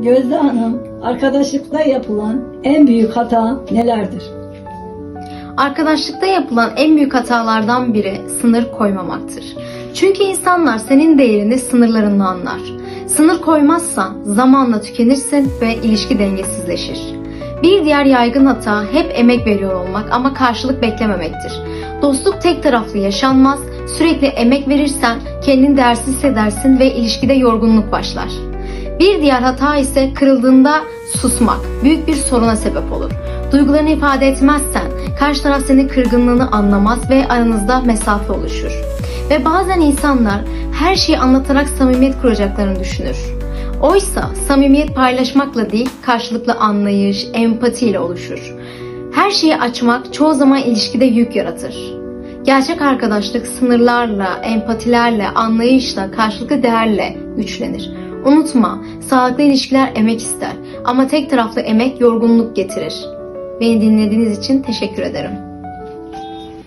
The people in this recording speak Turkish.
Gözde Hanım, arkadaşlıkta yapılan en büyük hata nelerdir? Arkadaşlıkta yapılan en büyük hatalardan biri sınır koymamaktır. Çünkü insanlar senin değerini sınırlarında anlar. Sınır koymazsan zamanla tükenirsin ve ilişki dengesizleşir. Bir diğer yaygın hata hep emek veriyor olmak ama karşılık beklememektir. Dostluk tek taraflı yaşanmaz. Sürekli emek verirsen kendini değersiz hissedersin ve ilişkide yorgunluk başlar. Bir diğer hata ise kırıldığında susmak büyük bir soruna sebep olur. Duygularını ifade etmezsen karşı taraf senin kırgınlığını anlamaz ve aranızda mesafe oluşur. Ve bazen insanlar her şeyi anlatarak samimiyet kuracaklarını düşünür. Oysa samimiyet paylaşmakla değil, karşılıklı anlayış, empatiyle oluşur. Her şeyi açmak çoğu zaman ilişkide yük yaratır. Gerçek arkadaşlık sınırlarla, empatilerle, anlayışla, karşılıklı değerle güçlenir. Unutma, sağlıklı ilişkiler emek ister ama tek taraflı emek yorgunluk getirir. Beni dinlediğiniz için teşekkür ederim.